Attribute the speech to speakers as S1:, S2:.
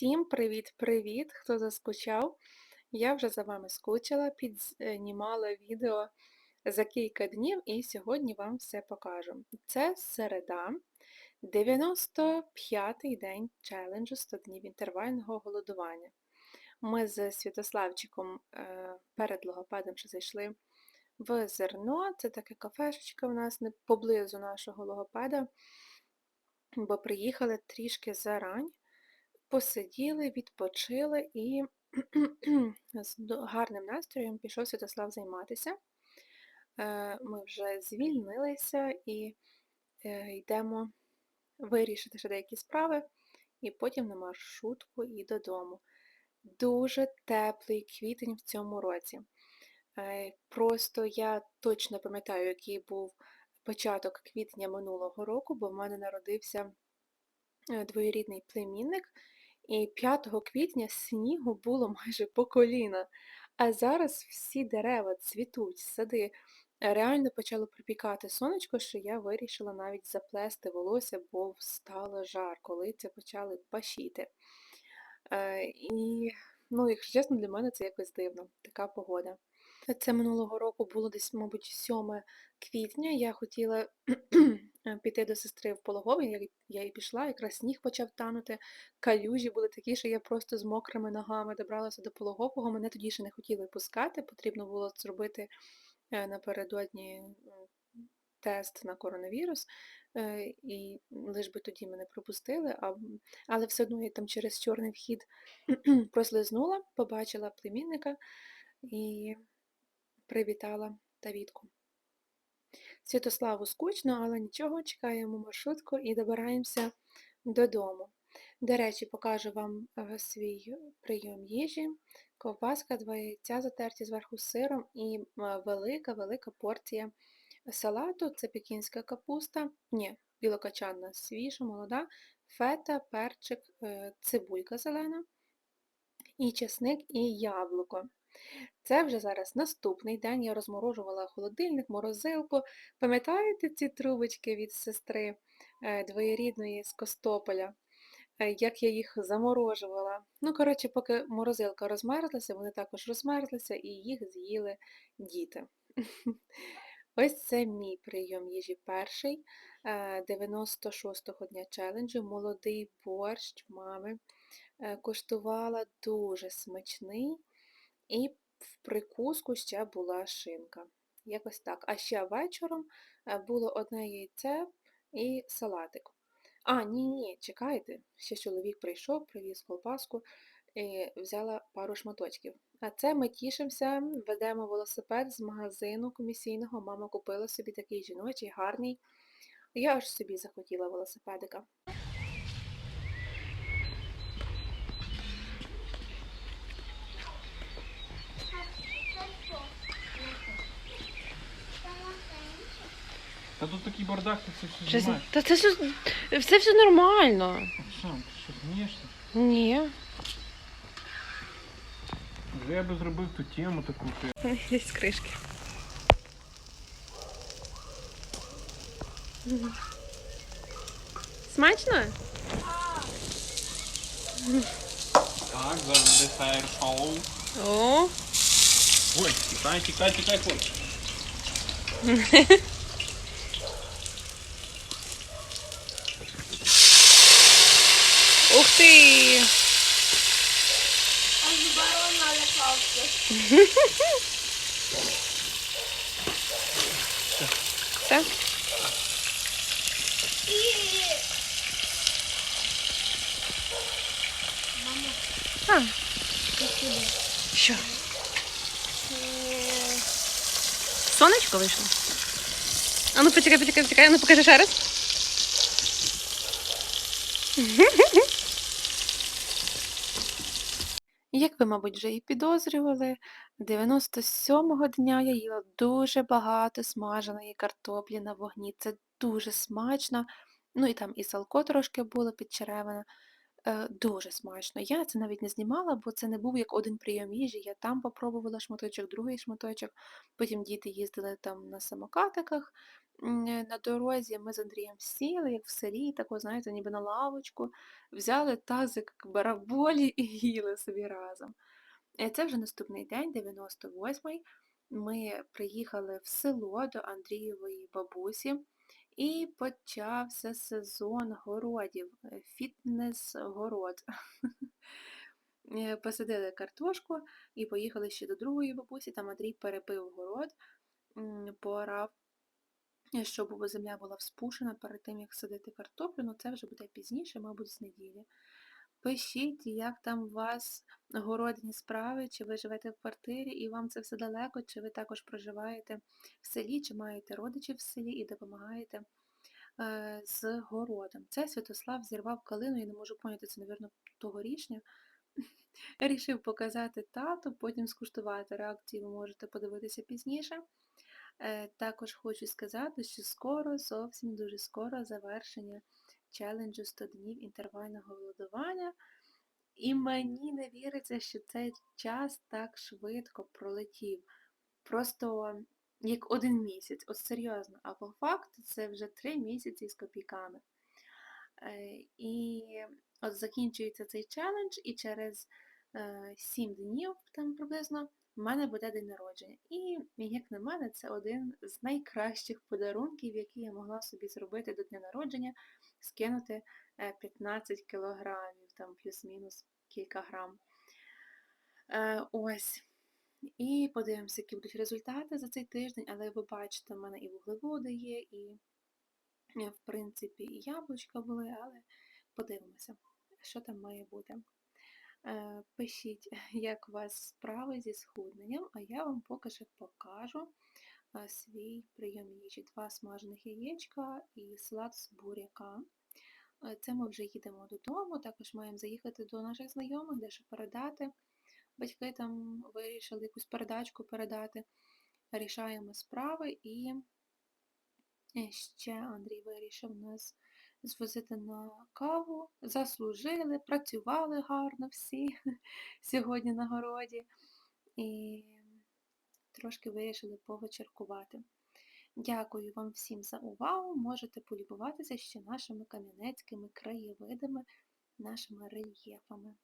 S1: Всім привіт-привіт, хто заскучав. Я вже за вами скучила, підзнімала відео за кілька днів і сьогодні вам все покажу. Це середа, 95-й день челенджу 100 днів інтервального голодування. Ми з Святославчиком е, перед логопедом ще зайшли в зерно. Це така кафешечка у нас поблизу нашого логопеда, бо приїхали трішки зарань. Посиділи, відпочили і з гарним настроєм пішов Святослав займатися. Е, ми вже звільнилися і е, йдемо вирішити ще деякі справи, і потім на маршрутку і додому. Дуже теплий квітень в цьому році. Е, просто я точно пам'ятаю, який був початок квітня минулого року, бо в мене народився двоєрідний племінник. І 5 квітня снігу було майже по коліна. А зараз всі дерева цвітуть, сади. Реально почало припікати сонечко, що я вирішила навіть заплести волосся, бо стало жарко, лиця почали пашіти. Е, і, ну, якщо чесно, для мене це якось дивно, така погода. Це минулого року було десь, мабуть, 7 квітня. Я хотіла піти до сестри в пологовий, я і пішла, якраз сніг почав танути, калюжі були такі, що я просто з мокрими ногами добралася до пологового. Мене тоді ще не хотіли пускати, потрібно було зробити е, напередодні тест на коронавірус, е, і лиш би тоді мене пропустили, а, але все одно я там через чорний вхід прослизнула, побачила племінника і привітала Давідку. Святославу скучно, але нічого, чекаємо маршрутку і добираємося додому. До речі, покажу вам е, свій прийом їжі, ковбаска, два яйця затерті зверху сиром і велика-велика порція салату. Це пекінська капуста, ні, білокачанна свіжа, молода, фета, перчик, е, цибулька зелена, і чесник, і яблуко. Це вже зараз наступний день. Я розморожувала холодильник, морозилку. Пам'ятаєте ці трубочки від сестри е, двоєрідної з Костополя? Е, як я їх заморожувала. Ну, коротше, поки морозилка розмерзлася, вони також розмерзлися і їх з'їли діти. Ось це мій прийом їжі перший 96-го е, дня челенджу, молодий борщ мами. Коштувала дуже смачний. І в прикуску ще була шинка. Якось так. А ще вечором е, було одне яйце і салатик. А, ні-ні, чекайте, ще чоловік прийшов, привіз колбаску і взяла пару шматочків. А це ми тішимося, ведемо велосипед з магазину комісійного. Мама купила собі такий жіночий, гарний. Я аж собі захотіла велосипедика.
S2: Та тут такий бардак, ти це все
S3: Щось-
S2: знімаєш.
S3: Та це все, все, все нормально.
S2: Що, ти що, гнієшся?
S3: Ні.
S2: Вже я би зробив ту тему таку, що я...
S3: Є з кришки. Смачно?
S2: Так, зараз десерт шоу.
S3: О,
S2: Ой, тікай, тікай, тікай, хлопче.
S3: Все? А. Що? Сонечко вийшло? А ну почекай, почекай, почекай, а ну покажи ще.
S1: Як ви, мабуть, вже і підозрювали, 97-го дня я їла дуже багато смаженої картоплі на вогні. Це дуже смачно. Ну і там і салко трошки було підчереване. Е, дуже смачно. Я це навіть не знімала, бо це не був як один прийом їжі. Я там попробувала шматочок, другий шматочок. Потім діти їздили там на самокатиках на дорозі. Ми з Андрієм сіли, як в селі, тако, знаєте, ніби на лавочку, взяли тазик бараболі і їли собі разом. Е, Це вже наступний день, 98-й. Ми приїхали в село до Андрієвої бабусі. І почався сезон городів, е, фітнес-город. Е, Посадили картошку і поїхали ще до другої бабусі. Там Андрій перепив город, е, щоб земля була вспушена перед тим, як садити картоплю. Ну це вже буде пізніше, мабуть, з неділі. Пишіть, як там у вас городні справи, чи ви живете в квартирі і вам це все далеко, чи ви також проживаєте в селі, чи маєте родичів в селі і допомагаєте е, з городом. Це Святослав зірвав калину, я не можу поняти, це, мабуть, тогорічня. Рішив показати тату, потім скуштувати реакцію, ви можете подивитися пізніше. Е, Також хочу сказати, що скоро, зовсім дуже скоро завершення челенджу 100 днів інтервального голодування. І мені не віриться, що цей час так швидко пролетів. Просто як один місяць, от серйозно. А по факту це вже три місяці з копійками. Е, І от закінчується цей челендж, і через е, 7 днів там приблизно в мене буде день народження. І, як на мене, це один з найкращих подарунків, які я могла собі зробити до дня народження, скинути е, 15 кілограмів, там плюс-мінус кілька грам. Е, Ось. І подивимося, які будуть результати за цей тиждень, але ви бачите, в мене і вуглеводи є, і, е, в принципі, і яблучка були, але подивимося, що там має бути. Е, Пишіть, як у вас справи зі схудненням, а я вам поки що покажу свій прийом їжі. Два смажених яєчка і салат з буряка. Е, Це ми вже їдемо додому, також маємо заїхати до наших знайомих, дещо передати. Батьки там вирішили якусь передачку передати. Рішаємо справи і е, ще Андрій вирішив нас звозити на каву. Заслужили, працювали гарно всі сьогодні на городі. І трошки вирішили повечеркувати. Дякую вам всім за увагу. Можете полюбуватися ще нашими кам'янецькими краєвидами, нашими рельєфами.